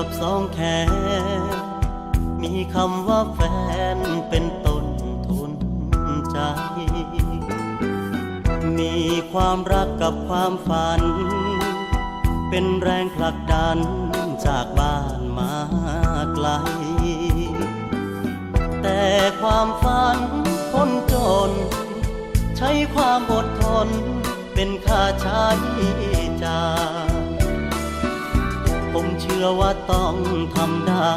กับสองแขน มีคำว่าแฟนเป็นต้นทุนใจ มีความรักกับความฝัน เป็นแรงผลักดันจากบ้านมาไกล แต่ความฝันคนจน ใช้ความอดทนเป็นค่าใช้จ่าย ผมเชื่อว่าต้องทำได้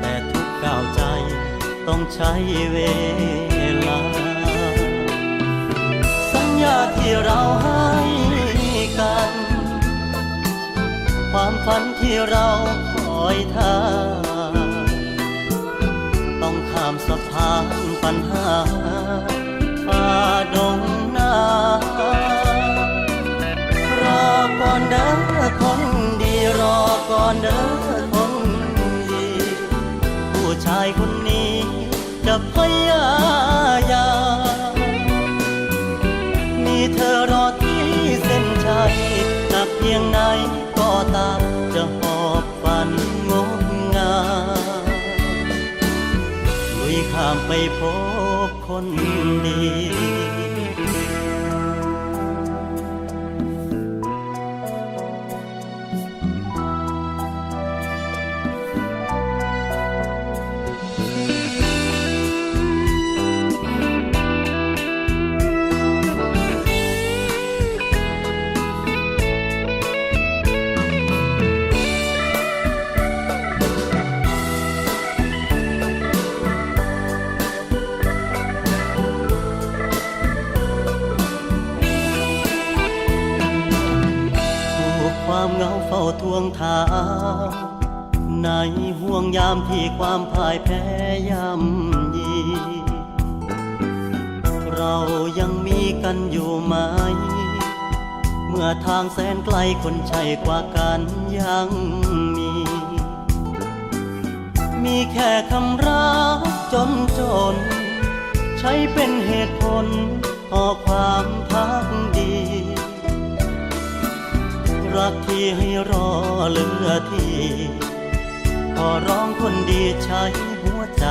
แต่ทุกก้าวใจต้องใช้เวลา สัญญาที่เราให้กัน ความฝันที่เราคอยท่า ต้องข้ามสะพานปัญหา อก่อนเด้อคนดีผู้ชายคนนี้จะพยายามมีเธอรอที่เส้นชัยหนักเพียงไหนก็ตามจะหอบฝันงดงามลุยข้ามไปพบคน ทวงถามในห่วงยามที่ความพ่ายแพ้ย่ำยีเรายังมีกันอยู่ไหม เมื่อทางแสนไกลคนใช่กว่ากันยังมี มีแค่คำรักจนจน ใช้เป็นเหตุผล เหลือที่ขอร้องคนดีใช้หัวใจ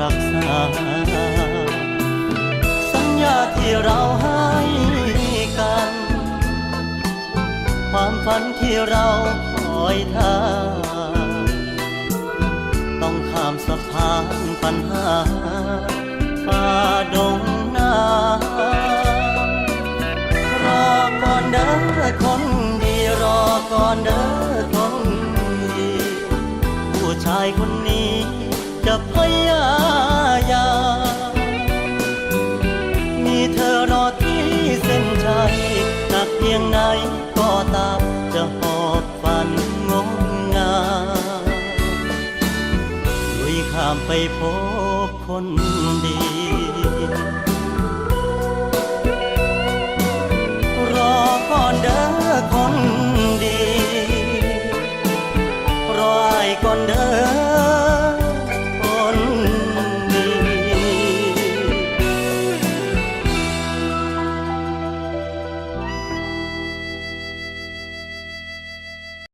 รักษา สัญญาที่เราให้กัน ความฝันที่เราคอยท คนนี้จะพยายามมีเธอรอที่เส้นชัยหนักเพียงไหนก็ตามจะหอบฝันงดงามลุยข้ามไปพบคนดีรอก่อนเด้อคนดี รอไอ้ก่อนเด้อ